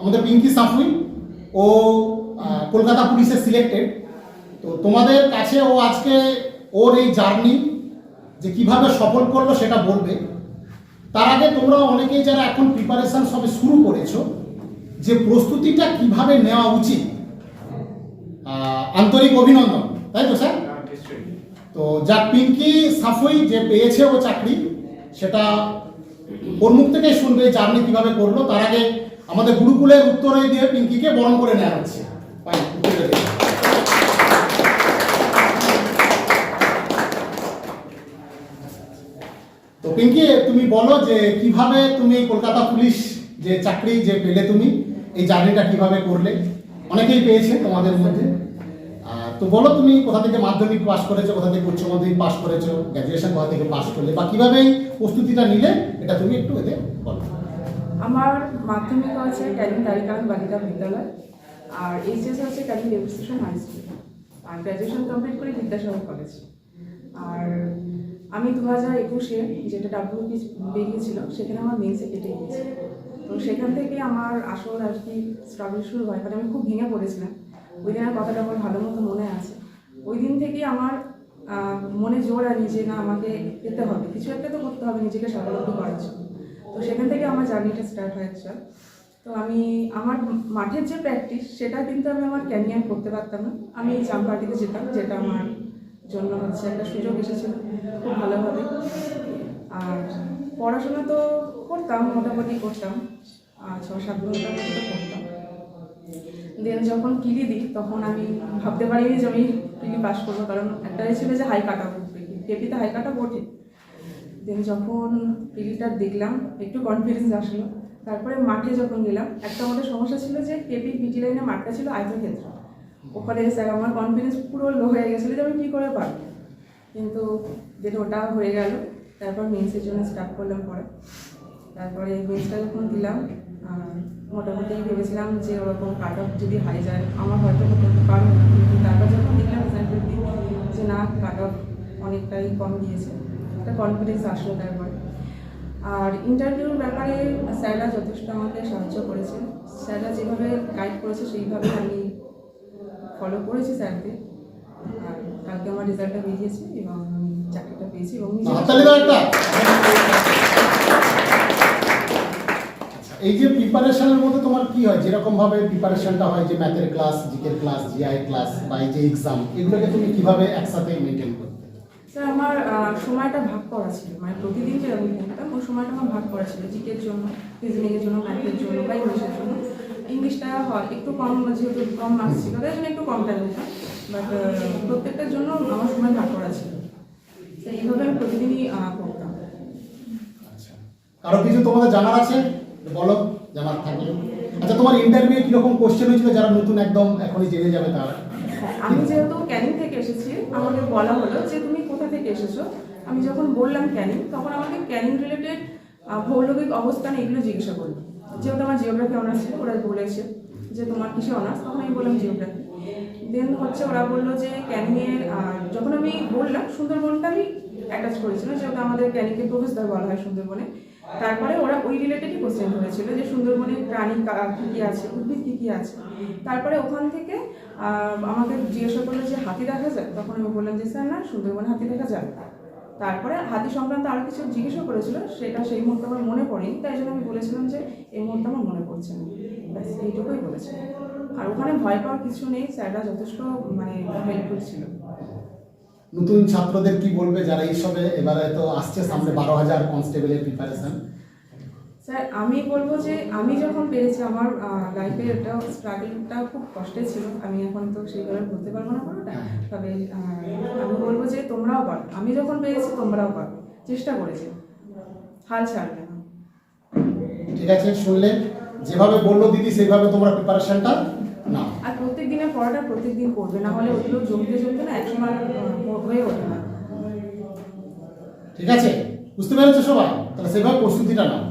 আমাদের পিঙ্কি সাফুই ও কলকাতা পুলিশে সিলেক্টেড তো তোমাদের কাছে ও আজকে ওর এই জার্নি যে কীভাবে সফল করল সেটা বলবে। তার আগে তোমরা অনেকেই যারা এখন প্রিপারেশন সবে শুরু করেছ যে প্রস্তুতিটা কীভাবে নেওয়া উচিত। আন্তরিক অভিনন্দন তাই তো স্যার? তো যা পিঙ্কি সাফুই যে পেয়েছে ও চাকরি সেটা ওর মুখ থেকে শুনবে জার্নি কীভাবে করল। তার আগে আমাদের গুরুকুলের উত্তরে দিয়ে পিঙ্কিকে বরণ করে নেওয়া হচ্ছে। তো পিঙ্কি, তুমি বলো যে কীভাবে তুমি কলকাতা পুলিশ যে চাকরি যে পেলে তুমি, এই জার্নিটা কীভাবে করলে? অনেকেই পেয়েছে তোমাদের মধ্যে। তো বলো তুমি কোথা থেকে মাধ্যমিক পাস করেছ, কোথা থেকে উচ্চ মাধ্যমিক পাস করেছ গ্র্যাজুয়েশন কোথা থেকে পাস করলে, বা কীভাবে এই প্রস্তুতিটা নিলে, এটা তুমি একটু এতে বলো। আমার মাধ্যমিক হচ্ছে ক্যালিং তারিকান বালিকা বিদ্যালয়। আর এইচএস হচ্ছে ক্যালিং রেলওয়ে স্টেশন হাই স্কুল আর গ্র্যাজুয়েশন কমপ্লিট করি বিদ্যাসাগর কলেজ আর আমি দু হাজার একুশে যেটা ডাব্লিউপি বেরিয়েছিল, সেখানে আমার মেন্সে কেটে গিয়েছে। তো সেখান থেকে আমার আসল আর কি স্ট্রাগল শুরু হয়। মানে আমি খুব ভেঙে পড়েছিলাম। ওই দিনের কথাটা আমার ভালো মতো মনে আছে। ওই দিন থেকেই আমার মনে জোর আনি যে না আমাকে পেতে হবে। কিছু একটা তো করতে হবে, নিজেকে স্বাবলম্বী করার জন্য। তো সেখান থেকে আমার জার্নিটা স্টার্ট হয় অ্যাকচুয়াল তো আমি, আমার মাঠের যে প্র্যাকটিস সেটা কিন্তু আমি আমার ক্যানিয়ান করতে পারতাম না। আমি জাম পার্টিতে যেতাম, যেটা আমার জন্য হচ্ছে একটা সুযোগ এসেছিল, খুব ভালোভাবে। আর পড়াশোনা তো করতাম, মোটামুটি করতাম। আর ছ সাত ঘণ্টা করতাম। দেন যখন কিলি দিই, তখন আমি ভাবতে পারিনি যে আমি কিলি পাস করব, কারণ একটা ছিল যে হাই কাটা উঠবে কেপিতে হাই কাটা ওঠে দেন যখন পিলিটা দেখলাম, একটু কনফিডেন্স আসলো। তারপরে মাঠে যখন গেলাম, একটা আমাদের সমস্যা ছিল যে কেপি পিটি লাইনে মাঠটা ছিল আয়তক্ষেত্র। ওখানে স্যার আমার কনফিডেন্স পুরো লো হয়ে গেছিল যে আমি কী করে পারব। কিন্তু দেন ওটা হয়ে গেল, তারপর মেন্সের জন্য স্টার্ট করলাম পরে। তারপরে মেন্সটা যখন দিলাম মোটামুটি ভেবেছিলাম যে ওরকম কাট অফ যদি হাই যায়, আমার হয়তো করতে পারব না। কিন্তু তারপর যখন দেখলাম রেজাল্টের যে না কাট অফ অনেকটাই কম গিয়েছে। একটা কনফিডেন্স আসলো তারপর। আর ইন্টারভিউর ব্যাপারে স্যাররা যথেষ্ট আমাকে সাহায্য করেছে। স্যাররা যেভাবে গাইড করেছে সেইভাবে আমি ফলো করেছি স্যারকে। আর কালকে আমার রেজাল্টটা বেরিয়েছে এবং আমি চাকরিটা পেয়েছি এবং আচ্ছা, এই যে প্রিপারেশনের মধ্যে তোমার কি হয়? যেরকম ভাবে প্রিপারেশনটা হয় যে ম্যাথের ক্লাস জিকের ক্লাস জিআই ক্লাস বা এই যে এক্সাম এগুলোকে তুমি কীভাবে একসাথে মেনটেন করতে স্যার আমার সময়টা ভাগ করা ছিল। মানে প্রতিদিন যে আমি পড়তাম ওই সময়টা আমার ভাগ করা ছিল। জিকের জন্য রিজনিংয়ের জন্য ম্যাথের জন্য বা ইংলিশের জন্য। ইংলিশটা হয় একটু কম যেহেতু কম মার্কস ছিল তাই জন্য একটু কম টাইম নিতাম বাট প্রত্যেকটার জন্য আমার সময় ভাগ করা ছিল। তো এইভাবে আমি প্রতিদিনই আহ, পড়তাম আচ্ছা। কারও কিছু তোমাদের জানার আছে? বলো জানার থাকলে। আচ্ছা তোমার ইন্টারভিউ কীরকম কোশ্চেন হয়েছিল? যারা নতুন একদম এখনই জেনে যাবে তারা। হ্যাঁ, আমি যেহেতু ক্যানিং থেকে এসেছি আমাকে বলা হলো যে তুমি থেকে এসেছ? আমি যখন বললাম ক্যানিং, তখন আমাকে ক্যানিং রিলেটেড ভৌগোলিক অবস্থান এগুলো জিজ্ঞাসা করল। যেহেতু আমার জিওগ্রাফি অনার্স ছিল, ওরা বলেছে যে তোমার কিসে অনার্স তখন আমি বললাম জিওগ্রাফি দেন হচ্ছে ওরা বলল যে ক্যানিংয়ের যখন আমি বললাম সুন্দরবনটা আমি অ্যাটাচ করেছিলাম যেহেতু আমাদের ক্যানিংকে প্রবেশদ্বার বলা হয় সুন্দরবনে। তারপরে ওরা ওই রিলেটেডই কোশ্চেন করেছিল যে সুন্দরবনে প্রাণী কা- কি আছে, উদ্ভিদ কী কী আছে। তারপরে ওখান থেকে আমাকে জিজ্ঞাসা করল যে হাতি দেখা যায়? তখন আমি বললাম যে স্যার না, সুন্দরবনে হাতি দেখা যায় তারপরে হাতি সংক্রান্ত আরও কিছু জিজ্ঞাসা করেছিল, সেটা সেই মুহূর্তে আমার মনে পড়েনি, তাই জন্য আমি বলেছিলাম যে এই মুহূর্তে আমার মনে পড়ছে না। ব্যাস, এইটুকুই বলেছি। আর ওখানে ভয় পাওয়ার কিছু নেই, স্যাররা যথেষ্ট মানে হেল্পফুল ছিল। নতুন ছাত্রদের কি বলবে যারা এইসবে এবারে তো আসছে সামনে বারো হাজার কনস্টেবলের প্রিপারেশন স্যার আমি বলব যে আমি যখন পেরেছি আমার লাইফে এটা স্ট্রাগলটা খুব কষ্টের ছিল। আমি এখন তো সেইভাবে বলতে পারব না কোনোটা। তবে আমি বলব যে তোমরাও পারো। আমি যখন পেরেছি তোমরাও পারো। চেষ্টা করেছি। হাল ছাড়বে না। ঠিক আছে শুনলে যেভাবে বলল দিদি সেইভাবে তোমরা প্রিপারেশনটা নাও। আর প্রত্যেক দিনের পড়াটা প্রত্যেক দিন করবে, না হলে ওগুলো জমতে জমতে না একসময় হয়ে ওঠে না। ঠিক আছে, বুঝতে পেরেছ সবাই? তাহলে সেভাবে প্রস্তুতিটা নাও।